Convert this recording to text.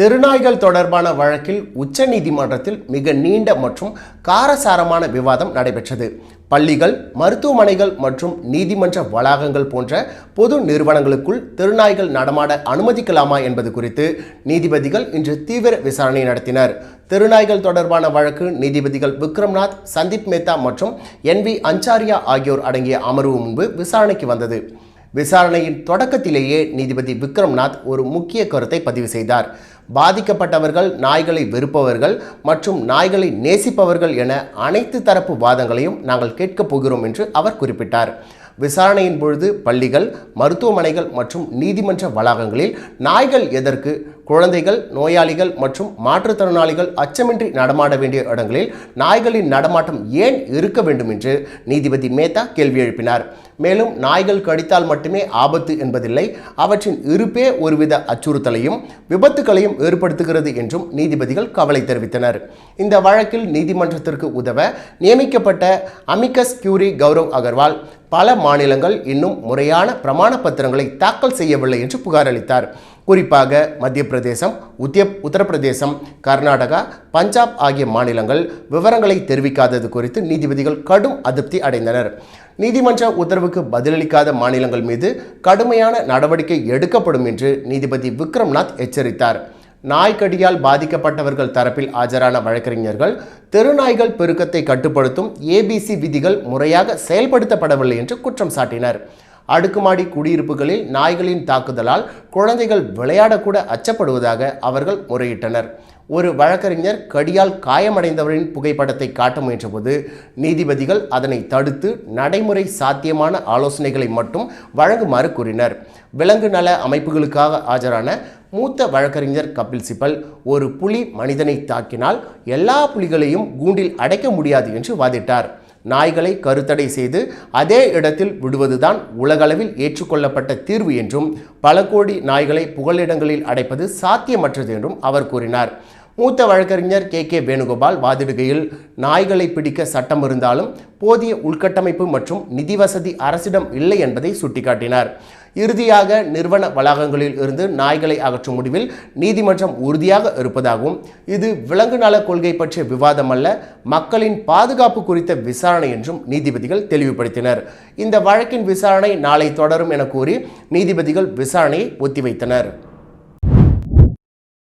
தெருநாய்கள் தொடர்பான வழக்கில் உச்சநீதிமன்றத்தில் மிக நீண்ட மற்றும் காரசாரமான விவாதம் நடைபெற்றது. பள்ளிகள் மருத்துவமனைகள் மற்றும் நீதிமன்ற வளாகங்கள் போன்ற பொது நிறுவனங்களுக்குள் தெருநாய்கள் நடமாட அனுமதிக்கலாமா என்பது குறித்து நீதிபதிகள் இன்று தீவிர விசாரணை நடத்தினர். தெருநாய்கள் தொடர்பான வழக்கு நீதிபதிகள் விக்ரம்நாத் சந்தீப் மேத்தா மற்றும் என் வி அஞ்சாரியா ஆகியோர் அடங்கிய அமர்வு முன்பு விசாரணைக்கு வந்தது. விசாரணையின் தொடக்கத்திலேயே நீதிபதி விக்ரம்நாத் ஒரு முக்கிய கருத்தை பதிவு செய்தார். பாதிக்கப்பட்டவர்கள் நாய்களை வெறுப்பவர்கள் மற்றும் நாய்களை நேசிப்பவர்கள் என அனைத்து தரப்பு வாதங்களையும் நாங்கள் கேட்கப் போகிறோம் என்று அவர் குறிப்பிட்டார். விசாரணையின் பொழுது பள்ளிகள் மருத்துவமனைகள் மற்றும் நீதிமன்ற வளாகங்களில் நாய்கள் எதற்கு குழந்தைகள் நோயாளிகள் மற்றும் மாற்றுத்திறனாளிகள் அச்சமின்றி நடமாட வேண்டிய இடங்களில் நாய்களின் நடமாட்டம் ஏன் இருக்க வேண்டும் என்று நீதிபதி மேத்தா கேள்வி எழுப்பினார். மேலும் நாய்கள் கடித்தால் மட்டுமே ஆபத்து என்பதில்லை அவற்றின் இருப்பே ஒருவித அச்சுறுத்தலையும் விபத்துகளையும் ஏற்படுத்துகிறது என்றும் நீதிபதிகள் கவலை தெரிவித்தனர். இந்த வழக்கில் நீதிமன்றத்திற்கு உதவ நியமிக்கப்பட்ட அமிகஸ் கியூரி கௌரவ் அகர்வால் பல மாநிலங்கள் இன்னும் முறையான பிரமாண பத்திரங்களை தாக்கல் செய்யவில்லை என்று புகார் அளித்தார் குறிப்பாக மத்திய பிரதேசம் உத்திய உத்தரப்பிரதேசம் கர்நாடகா பஞ்சாப் ஆகிய மாநிலங்கள் விவரங்களை தெரிவிக்காதது குறித்து நீதிபதிகள் கடும் அதிருப்தி அடைந்தனர். நீதிமன்ற உத்தரவுக்கு பதிலளிக்காத மாநிலங்கள் மீது கடுமையான நடவடிக்கை எடுக்கப்படும் என்று நீதிபதி விக்ரம்நாத் எச்சரித்தார். நாய்க்கடியால் பாதிக்கப்பட்டவர்கள் தரப்பில் ஆஜரான வழக்கறிஞர்கள் தெருநாய்கள் பெருக்கத்தை கட்டுப்படுத்தும் ஏபிசி விதிகள் முறையாக செயல்படுத்தப்படவில்லை என்று குற்றம் சாட்டினர். அடுக்குமாடி குடியிருப்புகளில் நாய்களின் தாக்குதலால் குழந்தைகள் விளையாடக்கூட அச்சப்படுவதாக அவர்கள் முறையிட்டனர். ஒரு வழக்கறிஞர் கடியால் காயமடைந்தவரின் புகைப்படத்தை காட்ட முயன்றபோது நீதிபதிகள் அதனை தடுத்து நடைமுறை சாத்தியமான ஆலோசனைகளை மட்டும் வழங்குமாறு கூறினர். விலங்கு நல அமைப்புகளுக்காக ஆஜரான மூத்த வழக்கறிஞர் கபில் சிபல் ஒரு புலி மனிதனை தாக்கினால் எல்லா புலிகளையும் கூண்டில் அடைக்க முடியாது என்று வாதிட்டார். நாய்களை கருத்தடை செய்து அதே இடத்தில் விடுவதுதான் உலகளவில் ஏற்றுக்கொள்ளப்பட்ட தீர்வு என்றும் பல கோடி நாய்களை புகலிடங்களில் அடைப்பது சாத்தியமற்றது என்றும் அவர் கூறினார். மூத்த வழக்கறிஞர் கே. கே. வேணுகோபால் வாதிடுகையில் நாய்களை பிடிக்க சட்டம் இருந்தாலும் போதிய உள்கட்டமைப்பு மற்றும் நிதி வசதி அரசிடம் இல்லை என்பதை சுட்டிக்காட்டினார். இறுதியாக நிறுவன வளாகங்களில் இருந்து நாய்களை அகற்றும் முடிவில் நீதிமன்றம் உறுதியாக இருப்பதாகவும் இது விலங்கு நல கொள்கை பற்றிய விவாதம் அல்ல மக்களின் பாதுகாப்பு குறித்த விசாரணை என்றும் நீதிபதிகள் தெளிவுபடுத்தினர். இந்த வழக்கின் விசாரணை நாளை தொடரும் என கூறி நீதிபதிகள் விசாரணையை ஒத்திவைத்தனர்.